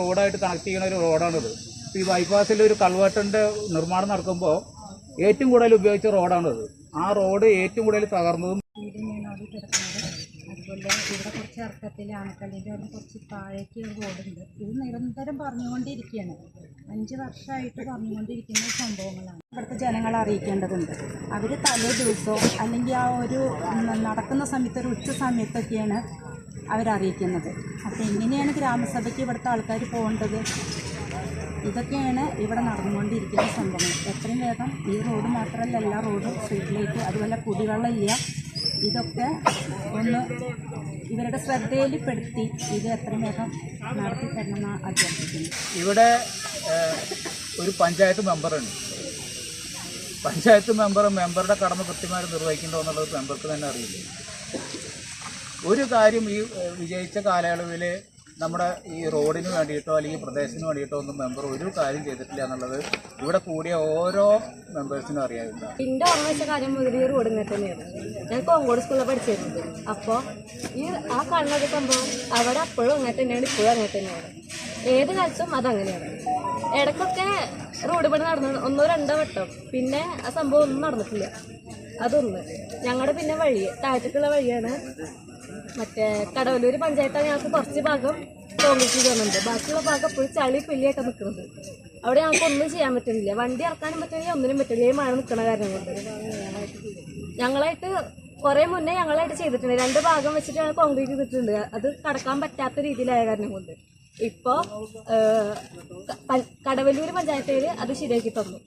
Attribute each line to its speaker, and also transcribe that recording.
Speaker 1: റോഡായിട്ട് connect ചെയ്യുന്ന ഒരു റോഡാണിത്. ഈ ബൈപ്പാസിൽ ഒരു കൾവേട്ടിന്റെ നിർമ്മാണം നടക്കുമ്പോൾ ഏറ്റവും കൂടുതൽ ഉപയോഗിച്ച റോഡാണിത്. ആ റോഡ് ഏറ്റവും കൂടുതൽ തകർന്നതും
Speaker 2: അതുപോലെ ഇവിടെ കുറച്ച് ഇറക്കത്തിൽ ആനക്കല്ലിന്റെ അവിടെ കുറച്ച് താഴേക്ക് റോഡുണ്ട്. ഇത് നിരന്തരം പറഞ്ഞുകൊണ്ടിരിക്കുകയാണ്. അഞ്ച് വർഷമായിട്ട് പറഞ്ഞുകൊണ്ടിരിക്കുന്ന സംഭവങ്ങളാണ്. ഇവിടുത്തെ ജനങ്ങളെ അറിയിക്കേണ്ടതുണ്ട്. അവർ തലേ ദിവസവും അല്ലെങ്കിൽ ആ ഒരു നടക്കുന്ന സമയത്ത് ഒരു ഉച്ച സമയത്തൊക്കെയാണ് അവരറിയിക്കുന്നത്. അപ്പോൾ എങ്ങനെയാണ് ഗ്രാമസഭയ്ക്ക് ഇവിടുത്തെ ആൾക്കാർ പോകേണ്ടത്. ഇതൊക്കെയാണ് ഇവിടെ നടന്നുകൊണ്ടിരിക്കുന്ന സംഭവങ്ങൾ എത്രയും വേഗം ഈ റോഡ് മാത്രമല്ല എല്ലാ റോഡും സ്ട്രീറ്റിലേക്ക് അതുപോലെ കുടിവെള്ളം ഇല്ല. ഇതൊക്കെ ഒന്ന് ഇവരുടെ ശ്രദ്ധയിൽപ്പെടുത്തി ഇത് എത്രയും വേഗം നടത്തി തരണമെന്ന് അഭ്യർത്ഥിക്കുന്നു.
Speaker 1: ഇവിടെ ഒരു പഞ്ചായത്ത് മെമ്പറുണ്ട്. പഞ്ചായത്ത് മെമ്പറും മെമ്പറുടെ കടമ കൃത്യമായിട്ട് നിർവഹിക്കണ്ടോ എന്നുള്ളത് മെമ്പർക്ക് തന്നെ അറിയില്ല? ഒരു കാര്യം ഈ വിജയിച്ച കാലയളവിൽ നമ്മുടെ ഈ റോഡിന് വേണ്ടിയിട്ടോ അല്ലെങ്കിൽ പ്രദേശത്തിന് വേണ്ടിയിട്ടോ ഒന്നും മെമ്പർ ഒരു കാര്യം ചെയ്തിട്ടില്ല എന്നുള്ളത് ഇവിടെ കൂടിയ ഓരോ മെമ്പേഴ്സിനും അറിയാവുന്ന
Speaker 3: എന്റെ ഓർമ്മ കാര്യം മുതൽ ഈ റോഡ് ഇങ്ങനെ തന്നെയാണ്. ഞാൻ കോങ്കോട് സ്കൂളിൽ പഠിച്ചിരുന്നത്. അപ്പോൾ ഈ ആ കണ്ണത് സംഭവം അവിടെ അപ്പോഴും അങ്ങനെ തന്നെയാണ് ഇപ്പോഴും അങ്ങനെ തന്നെയാണ്. ഏത് കാലത്തും അതങ്ങനെയാണ് ഇടയ്ക്കൊക്കെ റോഡ് പണി നടന്നു ഒന്നോ രണ്ടോ വട്ടം. പിന്നെ ആ സംഭവം ഒന്നും നടന്നിട്ടില്ല. അതൊന്ന്. ഞങ്ങളുടെ പിന്നെ വഴി താഴത്തേക്കുള്ള വഴിയാണ് മറ്റേ കടവല്ലൂർ പഞ്ചായത്താണ് ഞങ്ങൾക്ക് കുറച്ച് ഭാഗം കോൺഗ്രസ് ചെയ്യുന്നുണ്ട് ബാക്കിയുള്ള ഭാഗം എപ്പോഴും ചളി പിള്ളിയായിട്ട് നിൽക്കുന്നത് അവിടെ ഞങ്ങൾക്ക് ഒന്നും ചെയ്യാൻ പറ്റുന്നില്ല. വണ്ടി ഇറക്കാനും പറ്റുന്നില്ല ഒന്നിനും പറ്റില്ല ഈ മഴ നിൽക്കുന്ന കാരണം കൊണ്ട്. ഞങ്ങളായിട്ട് കുറെ മുന്നേ ഞങ്ങളായിട്ട് ചെയ്തിട്ടുണ്ട്. രണ്ട് ഭാഗം വെച്ചിട്ട് ഞങ്ങൾ കോൺക്രീറ്റ് ചെയ്തിട്ടുണ്ട്. അത് കടക്കാൻ പറ്റാത്ത രീതിയിലായ കാരണം കൊണ്ട്. ഇപ്പോൾ കടവല്ലൂർ പഞ്ചായത്തിൽ അത് ശരിയാക്കി തന്നു.